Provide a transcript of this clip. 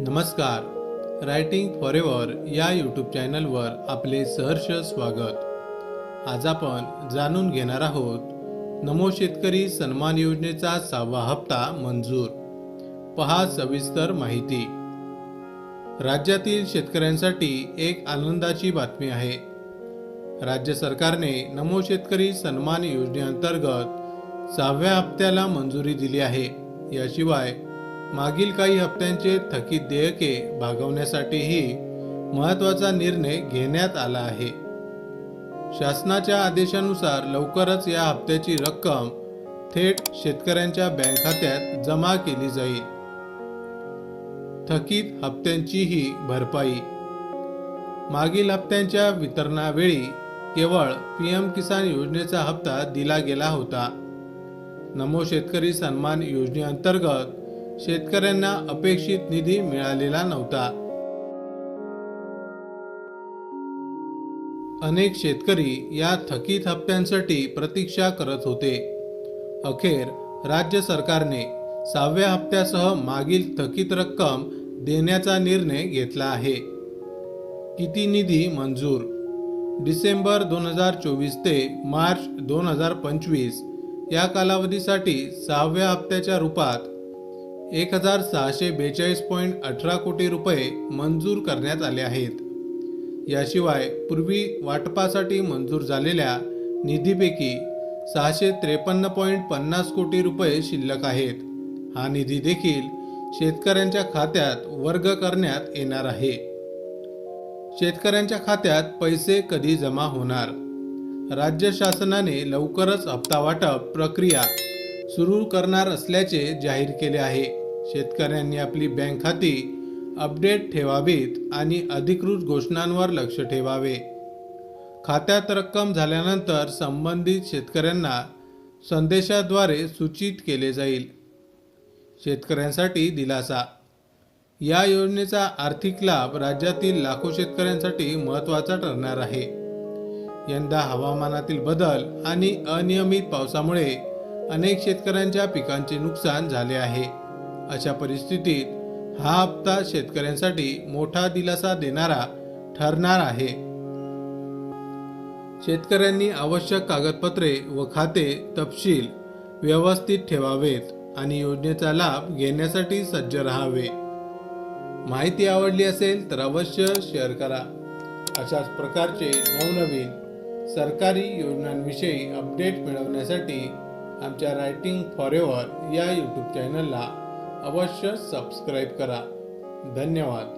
नमस्कार. Writing for ever या YouTube चॅनलवर आपले सहर्ष स्वागत. आज आपण जाणून घेणार आहोत नमो शेतकरी सन्मान योजनेचा सहावा हप्ता मंजूर. पहा सविस्तर माहिती. राज्यातील शेतकऱ्यांसाठी एक आनंदाची बातमी आहे. राज्य सरकारने नमो शेतकरी सन्मान योजनेअंतर्गत सहाव्या हप्त्याला मंजुरी दिली आहे. याशिवाय मागील काही हप्त्यांचे थकीत देयके भागवण्यासाठीही महत्त्वाचा निर्णय घेण्यात आला आहे. शासनाच्या आदेशानुसार लवकरच या हप्त्याची रक्कम थेट शेतकऱ्यांच्या बँक खात्यात जमा केली जाईल. थकीत हप्त्यांचीही भरपाई. मागील हप्त्यांच्या वितरणावेळी केवळ पीएम किसान योजनेचा हप्ता दिला गेला होता. नमो शेतकरी सन्मान योजनेअंतर्गत शेतकऱ्यांना अपेक्षित निधी मिळालेला नव्हता. अनेक शेतकरी या थकीत हप्त्यांसाठी प्रतीक्षा करत होते. अखेर राज्य सरकारने सहाव्या हप्त्यासह मागील थकीत रक्कम देण्याचा निर्णय घेतला आहे. किती निधी मंजूर? डिसेंबर दोन हजार चोवीस ते मार्च दोन हजार पंचवीस या कालावधीसाठी सहाव्या हप्त्याच्या रूपात एक हजार सहाशे बेचाळीस पॉईंट अठरा कोटी रुपये मंजूर करण्यात आले आहेत. याशिवाय पूर्वी वाटपासाठी मंजूर झालेल्या निधीपैकी सहाशे त्रेपन्न पॉईंट पन्नास कोटी रुपये शिल्लक आहेत. हा निधी देखील शेतकऱ्यांच्या खात्यात वर्ग करण्यात येणार आहे. शेतकऱ्यांच्या खात्यात पैसे कधी जमा होणार? राज्य शासनाने लवकरच हप्ता वाटप प्रक्रिया सुरू करणार असल्याचे जाहीर केले आहे. शेतकऱ्यांनी आपली बँक खाती अपडेट ठेवावीत आणि अधिकृत घोषणांवर लक्ष ठेवावे. खात्यात रक्कम झाल्यानंतर संबंधित शेतकऱ्यांना संदेशाद्वारे सूचित केले जाईल. शेतकऱ्यांसाठी दिलासा. या योजनेचा आर्थिक लाभ राज्यातील लाखो शेतकऱ्यांसाठी महत्त्वाचा ठरणार आहे. यंदा हवामानातील बदल आणि अनियमित पावसामुळे अनेक शेतकऱ्यांच्या पिकांचे नुकसान झाले आहे. अशा परिस्थितीत हा हप्ता शेतकऱ्यांसाठी मोठा दिलासा देणारा ठरणार आहे. शेतकऱ्यांनी आवश्यक कागदपत्रे व खाते तपशील व्यवस्थित ठेवावेत आणि योजनेचा लाभ घेण्यासाठी सज्ज राहावे. माहिती आवडली असेल तर अवश्य शेअर करा. अशाच प्रकारचे नवनवीन सरकारी योजनांविषयी अपडेट मिळवण्यासाठी आमच्या रायटिंग फॉर एव्हर या यूट्यूब चॅनलला अवश्य सबस्क्राईब करा. धन्यवाद.